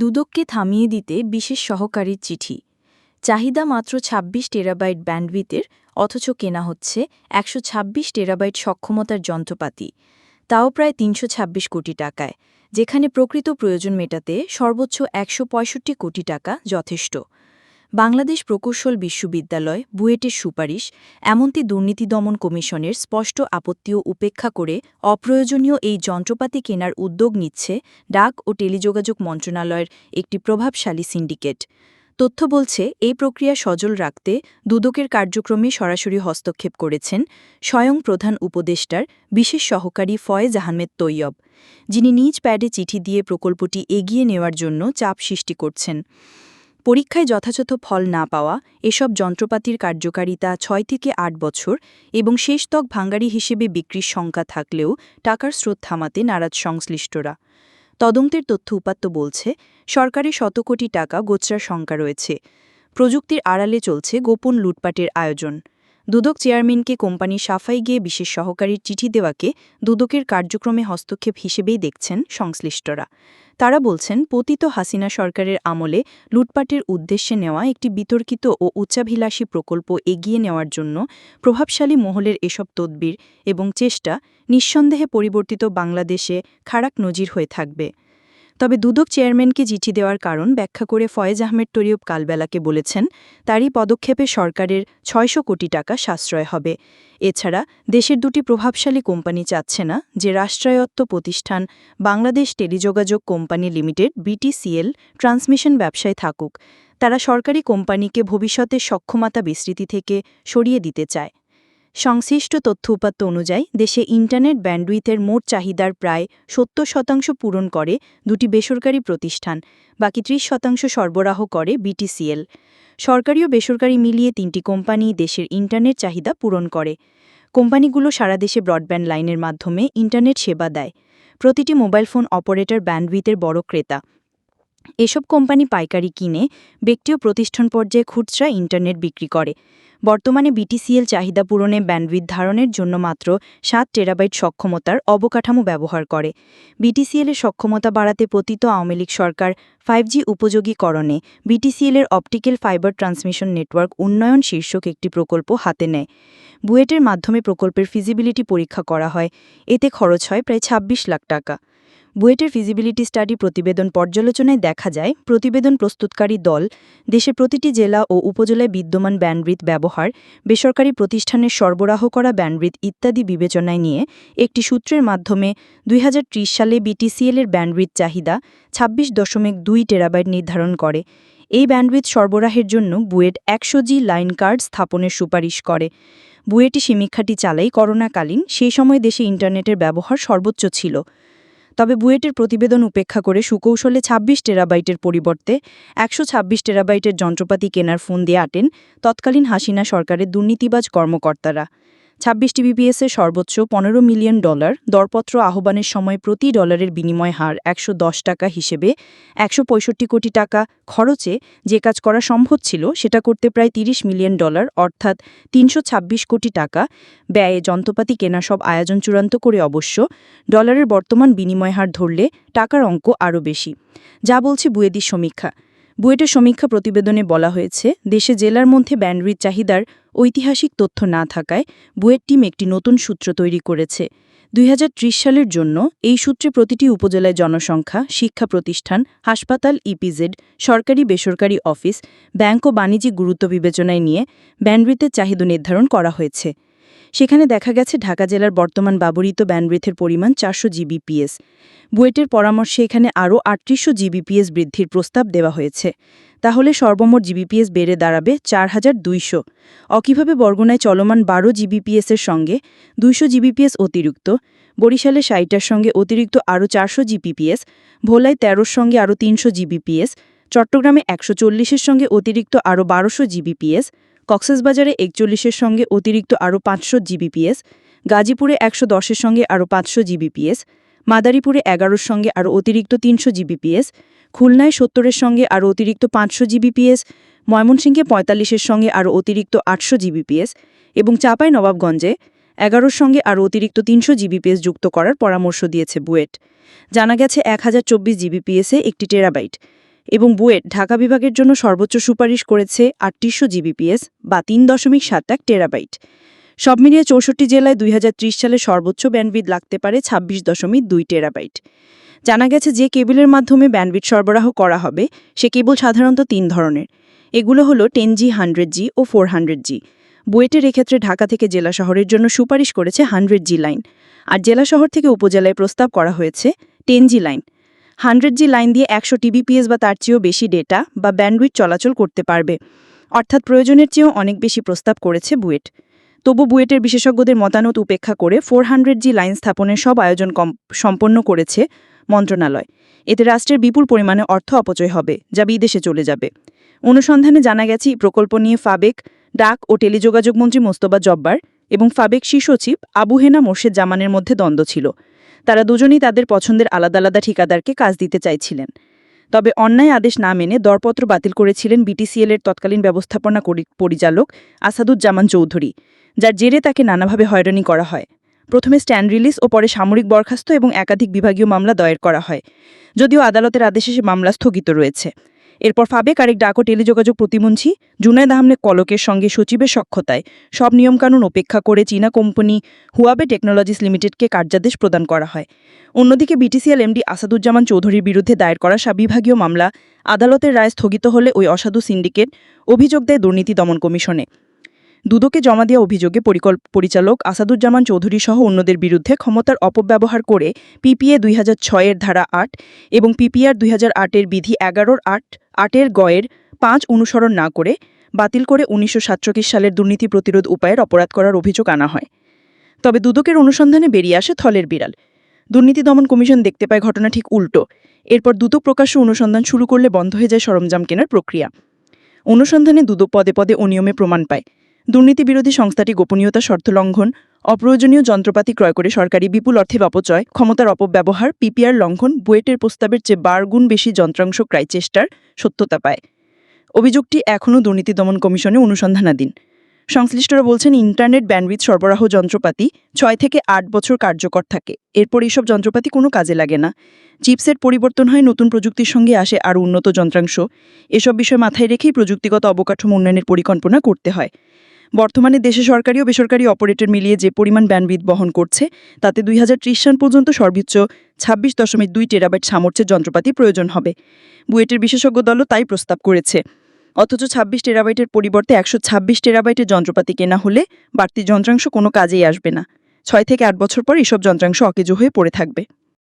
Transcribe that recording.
দুদককে থামিয়ে দিতে বিশেষ সহকারীর চিঠি। চাহিদা মাত্র ২৬ টেরাবাইট ব্যান্ডউইথের, অথচ কেনা হচ্ছে একশো ছাব্বিশ টেরাবাইট সক্ষমতার যন্ত্রপাতি। তাও প্রায় তিনশো ছাব্বিশ কোটি টাকায়, যেখানে প্রকৃত প্রয়োজন মেটাতে সর্বোচ্চ একশো পঁয়ষট্টি কোটি টাকা যথেষ্ট। বাংলাদেশ প্রকৌশল বিশ্ববিদ্যালয়, বুয়েটের সুপারিশ এমনকি দুর্নীতি দমন কমিশনের স্পষ্ট আপত্তিও উপেক্ষা করে অপ্রয়োজনীয় এই যন্ত্রপাতি কেনার উদ্যোগ নিচ্ছে ডাক ও টেলিযোগাযোগ মন্ত্রণালয়ের একটি প্রভাবশালী সিন্ডিকেট। তথ্য বলছে, এই প্রক্রিয়া সজল রাখতে দুদকের কার্যক্রমে সরাসরি হস্তক্ষেপ করেছেন স্বয়ং প্রধান উপদেষ্টার বিশেষ সহকারী ফয়েজ আহমেদ তৈয়ব, যিনি নিজ প্যাডে চিঠি দিয়ে প্রকল্পটি এগিয়ে নেওয়ার জন্য চাপ সৃষ্টি করছেন। পরীক্ষায় যথাযথ ফল না পাওয়া এসব যন্ত্রপাতির কার্যকারিতা ছয় থেকে আট বছর এবং শেষ ত্বক ভাঙ্গারি হিসেবে বিক্রির সংখ্যা থাকলেও টাকার স্রোত থামাতে নারাজ সংশ্লিষ্টরা। তদন্তের তথ্য উপাত্ত বলছে, সরকারি শত কোটি টাকা গোচরার সংখ্যা রয়েছে। প্রযুক্তির আড়ালে চলছে গোপন লুটপাটের আয়োজন। দুদক চেয়ারম্যানকে কোম্পানি সাফাই গিয়ে বিশেষ সহকারীর চিঠি দেওয়াকে দুদকের কার্যক্রমে হস্তক্ষেপ হিসেবেই দেখছেন সংশ্লিষ্টরা। তারা বলছেন, পতিত হাসিনা সরকারের আমলে লুটপাটের উদ্দেশ্যে নেওয়া একটি বিতর্কিত ও উচ্চাভিলাষী প্রকল্প এগিয়ে নেওয়ার জন্য প্রভাবশালী মহলের এসব তদবির এবং চেষ্টা নিঃসন্দেহে পরিবর্তিত বাংলাদেশে খারাক নজির হয়ে থাকবে। তবে দুদক চেয়ারম্যানকে চিঠি দেওয়ার কারণ ব্যাখ্যা করে ফয়েজ আহমেদ তরিয়ব কালবেলাকে বলেছেন, তারই পদক্ষেপে সরকারের ছয়শো কোটি টাকা সাশ্রয় হবে। এছাড়া দেশের দুটি প্রভাবশালী কোম্পানি চাচ্ছে না, যে রাষ্ট্রায়ত্ত প্রতিষ্ঠান বাংলাদেশ টেলিযোগাযোগ কোম্পানি লিমিটেড, বিটিসিএল, ট্রান্সমিশন ব্যবসায় থাকুক। তারা সরকারি কোম্পানিকে ভবিষ্যতের সক্ষমতা বিস্তৃতি থেকে সরিয়ে দিতে চায়। সংশ্লিষ্ট তথ্য উপাত্ত অনুযায়ী, দেশে ইন্টারনেট ব্যান্ডউইথের মোট চাহিদার প্রায় সত্তর শতাংশ পূরণ করে দুটি বেসরকারি প্রতিষ্ঠান, বাকি ত্রিশ শতাংশ সরবরাহ করে বিটিসিএল। সরকারি ও বেসরকারি মিলিয়ে তিনটি কোম্পানি দেশের ইন্টারনেট চাহিদা পূরণ করে। কোম্পানিগুলো সারা দেশে ব্রডব্যান্ড লাইনের মাধ্যমে ইন্টারনেট সেবা দেয়। প্রতিটি মোবাইল ফোন অপারেটর ব্যান্ডউইথের বড় ক্রেতা। এসব কোম্পানি পাইকারি কিনে ব্যক্তি ও প্রতিষ্ঠান পর্যায়ে খুচরা ইন্টারনেট বিক্রি করে। বর্তমানে বিটিসিএল চাহিদা পূরণে ব্যান্ডউইথ ধারণের জন্য মাত্র সাত টেরাবাইট সক্ষমতার অবকাঠামো ব্যবহার করে। বিটিসিএলের সক্ষমতা বাড়াতে পতিত আওয়ামী লীগ সরকার ফাইভ জি উপযোগীকরণে বিটিসিএলের অপটিক্যাল ফাইবার ট্রান্সমিশন নেটওয়ার্ক উন্নয়ন শীর্ষক একটি প্রকল্প হাতে নেয়। বুয়েটের মাধ্যমে প্রকল্পের ফিজিবিলিটি পরীক্ষা করা হয়। এতে খরচ হয় প্রায় ২৬ লাখ টাকা। বুয়েটের ফিজিবিলিটি স্টাডি প্রতিবেদন পর্যালোচনায় দেখা যায়, প্রতিবেদন প্রস্তুতকারী দল দেশের প্রতিটি জেলা ও উপজেলায় বিদ্যমান ব্যান্ডব্রিথ ব্যবহার, বেসরকারি প্রতিষ্ঠানের সরবরাহ করা ব্যান্ডব্রিথ ইত্যাদি বিবেচনায় নিয়ে একটি সূত্রের মাধ্যমে দুই হাজার ত্রিশ সালে বিটিসিএলের ব্যান্ডব্রিথ চাহিদা ছাব্বিশ দশমিক দুই টেরাবাইট নির্ধারণ করে। এই ব্যান্ডউইথ সরবরাহের জন্য বুয়েট একশো জি লাইন কার্ড স্থাপনের সুপারিশ করে। বুয়েটি সমীক্ষাটি চালাই করোনাকালীন, সেই সময় দেশে ইন্টারনেটের ব্যবহার সর্বোচ্চ ছিল। তবে বুয়েটের প্রতিবেদন উপেক্ষা করে সুকৌশলে ২৬ টেরাবাইটের পরিবর্তে একশো ছাব্বিশ টেরাবাইটের যন্ত্রপাতি কেনার ফোন দিয়ে আটেন তৎকালীন হাসিনা সরকারের দুর্নীতিবাজ কর্মকর্তারা। ছাব্বিশটি বিপিএসের সর্বোচ্চ পনেরো মিলিয়ন ডলার, দরপত্র আহ্বানের সময় প্রতি ডলারের বিনিময় হার একশো দশ টাকা হিসেবে একশো পঁয়ষট্টি কোটি টাকা খরচে যে কাজ করা সম্ভব ছিল সেটা করতে প্রায় ৩০ মিলিয়ন ডলার, অর্থাৎ তিনশো ছাব্বিশ কোটি টাকা। ব্যয়ে যন্ত্রপাতি কেনা সব আয়োজন চূড়ান্ত করে অবশ্য ডলারের বর্তমান বিনিময় হার ধরলে টাকার অঙ্ক আরও বেশি। যা বলছে বুয়েদির সমীক্ষা। বুয়েটের সমীক্ষা প্রতিবেদনে বলা হয়েছে, দেশে জেলার মধ্যে ব্যান্ডরির চাহিদার ঐতিহাসিক তথ্য না থাকায় বুয়েট টিম একটি নতুন সূত্র তৈরি করেছে। দুই হাজার ত্রিশ সালের জন্য এই সূত্রে প্রতিটি উপজেলায় জনসংখ্যা, শিক্ষা প্রতিষ্ঠান, হাসপাতাল, ইপিজেড, সরকারি বেসরকারি অফিস, ব্যাংক ও বাণিজ্যিক গুরুত্ব বিবেচনায় নিয়ে ব্যান্ডরিথের চাহিদা নির্ধারণ করা হয়েছে। সেখানে দেখা গেছে ঢাকা জেলার বর্তমান ব্যবহৃত ব্যান্ডব্রিথের পরিমাণ চারশো জিবিপিএস। বুয়েটের পরামর্শে এখানে আরও আটত্রিশশো জিবিপিএস বৃদ্ধির প্রস্তাব দেওয়া হয়েছে। তাহলে সর্বমোট জিবিপিএস বেড়ে দাঁড়াবে চার হাজার দুইশো। অকিভাবে বর্গনায় চলমান বারো জিবিপিএসের সঙ্গে দুইশো জিবিপিএস অতিরিক্ত, বরিশালে ষাটটার সঙ্গে অতিরিক্ত আরও চারশো জিবিপিএস, ভোলায় তেরোর সঙ্গে আরও তিনশো জিবিপিএস, চট্টগ্রামে একশো চল্লিশের সঙ্গে অতিরিক্ত আরও বারোশো জিবিপিএস কক্সেসবাজারে একচল্লিশের সঙ্গে অতিরিক্ত আরও পাঁচশো জিবিপিএস, গাজীপুরে একশো দশের সঙ্গে আরও পাঁচশো জিবিপিএস, মাদারীপুরে এগারোর সঙ্গে আরও অতিরিক্ত তিনশো জিবিপিএস, খুলনায় সত্তরের সঙ্গে আরও অতিরিক্ত পাঁচশো জিবিপিএস, ময়মনসিংহে পঁয়তাল্লিশের সঙ্গে আরও অতিরিক্ত আটশো জিবিপিএস এবং চাপাই নবাবগঞ্জে এগারোর সঙ্গে আরও অতিরিক্ত তিনশো জিবিপিএস যুক্ত করার পরামর্শ দিয়েছে বুয়েট। জানা গেছে এক হাজার চব্বিশ জিবিপিএসে একটি টেরাবাইট। এবং বুয়েট ঢাকা বিভাগের জন্য সর্বোচ্চ সুপারিশ করেছে আটত্রিশশো জিবিপিএস বা তিন দশমিক সাত এক টেরাবাইট। সব মিলিয়ে চৌষট্টি জেলায় দুই হাজার ত্রিশ সালে সর্বোচ্চ ব্যান্ডউইথ লাগতে পারে ছাব্বিশ দশমিক দুই টেরাবাইট। জানা গেছে যে কেবলের মাধ্যমে ব্যান্ডউইথ সরবরাহ করা হবে, সে কেবল সাধারণত তিন ধরনের। এগুলো হলো টেন জি, হান্ড্রেড জি ও ফোর হান্ড্রেড জি। বুয়েটের এক্ষেত্রে ঢাকা থেকে জেলা শহরের জন্য সুপারিশ করেছে হান্ড্রেড জি লাইন। আর জেলা শহর থেকে উপজেলায় প্রস্তাব করা হয়েছে ten G line. Hundred G line দিয়ে একশো টিবিপিএস বা তার চেয়েও বেশি ডেটা বা ব্যান্ডউইথ চলাচল করতে পারবে। অর্থাৎ প্রয়োজনের চেয়েও অনেক বেশি প্রস্তাব করেছে বুয়েট। তবু বুয়েটের বিশেষজ্ঞদের মতামত উপেক্ষা করে ফোর হান্ড্রেড জি লাইন স্থাপনের সব আয়োজন সম্পন্ন করেছে মন্ত্রণালয়। এতে রাষ্ট্রের বিপুল পরিমাণে অর্থ অপচয় হবে, যা বিদেশে চলে যাবে। অনুসন্ধানে জানা গেছে প্রকল্প নিয়ে ফাবেক, ডাক ও টেলিযোগাযোগ মন্ত্রী মোস্তবা জব্বার এবং ফাবেক শীর্ষ সচিব আবু হেনা মোর্শেদ জামানের মধ্যে দ্বন্দ্ব ছিল। তারা দুজনেই তাদের পছন্দের আলাদা আলাদা ঠিকাদারকে কাজ দিতে চাইছিলেন। তবে অন্যায় আদেশ না মেনে দরপত্র বাতিল করেছিলেন বিটিসিএল এর তৎকালীন ব্যবস্থাপনা পরিচালক আসাদুজ্জামান চৌধুরী, যার জেরে তাকে নানাভাবে হয়রানি করা হয়। প্রথমে স্ট্যান্ড রিলিজ ও পরে সামরিক বরখাস্ত এবং একাধিক বিভাগীয় মামলা দায়ের করা হয়, যদিও আদালতের আদেশে সে মামলা স্থগিত রয়েছে। এরপর ফাবেক আরেক ডাক ও টেলিযোগাযোগ প্রতিমন্ত্রী জুনায়দ আহমেদ কলকের সঙ্গে সচিবের সক্ষতায় সব নিয়মকানুন উপেক্ষা করে চীনা কোম্পানি হুয়াবে টেকনোলজিস লিমিটেডকে কার্যাদেশ প্রদান করা হয়। অন্যদিকে বিটিসিএল এমডি আসাদুজ্জামান চৌধুরীর বিরুদ্ধে দায়ের করা সাবিভাগীয় মামলা আদালতের রায় স্থগিত হলে ওই অসাধু সিন্ডিকেট অভিযোগ দেয় দুর্নীতি দমন কমিশনে। দুদকে জমা দেওয়া অভিযোগে পরিকল্প, পরিচালক আসাদুজ্জামান চৌধুরী সহ অন্যদের বিরুদ্ধে ক্ষমতার অপব্যবহার করে পিপিএ দুই হাজার ছয়ের ধারা আট এবং পিপিআর দুই হাজার আটের বিধি এগারোর আট আটের গয়ের পাঁচ অনুসরণ না করে বাতিল করে উনিশশো সাতচল্লিশ সালের দুর্নীতি প্রতিরোধ উপায়ের অপরাধ করার অভিযোগ আনা হয়। তবে দুদকের অনুসন্ধানে বেরিয়ে আসে থলের বিড়াল। দুর্নীতি দমন কমিশন দেখতে পায় ঘটনা ঠিক উল্টো। এরপর দুদক প্রকাশ্য অনুসন্ধান শুরু করলে বন্ধ হয়ে যায় সরঞ্জাম কেনার প্রক্রিয়া। অনুসন্ধানে দুদক পদে পদে অনিয়মে প্রমাণ পায়। দুর্নীতি বিরোধী সংস্থাটি গোপনীয়তা শর্ত লঙ্ঘন অপ্রয়োজনীয় যন্ত্রপাতি ক্রয় করে সরকারি বিপুল অর্থের অপচয়, ক্ষমতার অপব্যবহার, পিপিআর লঙ্ঘন, বুয়েটের প্রস্তাবের চেয়ে বারগুণ বেশি যন্ত্রাংশ ক্রয় চেষ্টার সত্যতা পায়। অভিযোগটি এখনও দুর্নীতি দমন কমিশনে অনুসন্ধানাধীন। সংশ্লিষ্টরা বলছেন, ইন্টারনেট ব্যান্ডউইথ সরবরাহ যন্ত্রপাতি ছয় থেকে আট বছর কার্যকর থাকে। এরপর এইসব যন্ত্রপাতি কোনো কাজে লাগে না। চিপসেট পরিবর্তন হয়, নতুন প্রযুক্তির সঙ্গে আসে আরও উন্নত যন্ত্রাংশ। এসব বিষয় মাথায় রেখেই প্রযুক্তিগত অবকাঠামো উন্নয়নের পরিকল্পনা করতে হয়। বর্তমানে দেশে সরকারি ও বেসরকারি অপারেটর মিলিয়ে যে পরিমাণ ব্যান্ডউইথ বহন করছে, তাতে দুই হাজার ত্রিশ সাল পর্যন্ত সর্বোচ্চ ছাব্বিশ দশমিক দুই টেরাবাইট সামর্থ্যের যন্ত্রপাতি প্রয়োজন হবে। বুয়েটের বিশেষজ্ঞ দলও তাই প্রস্তাব করেছে। অথচ ছাব্বিশ টেরাবাইটের পরিবর্তে একশো ছাব্বিশ টেরাবাইটের যন্ত্রপাতি কেনা হলে বাড়তি যন্ত্রাংশ কোনো কাজেই আসবে না। ছয় থেকে আট বছর পর এসব যন্ত্রাংশ অকেজো হয়ে পড়ে থাকবে।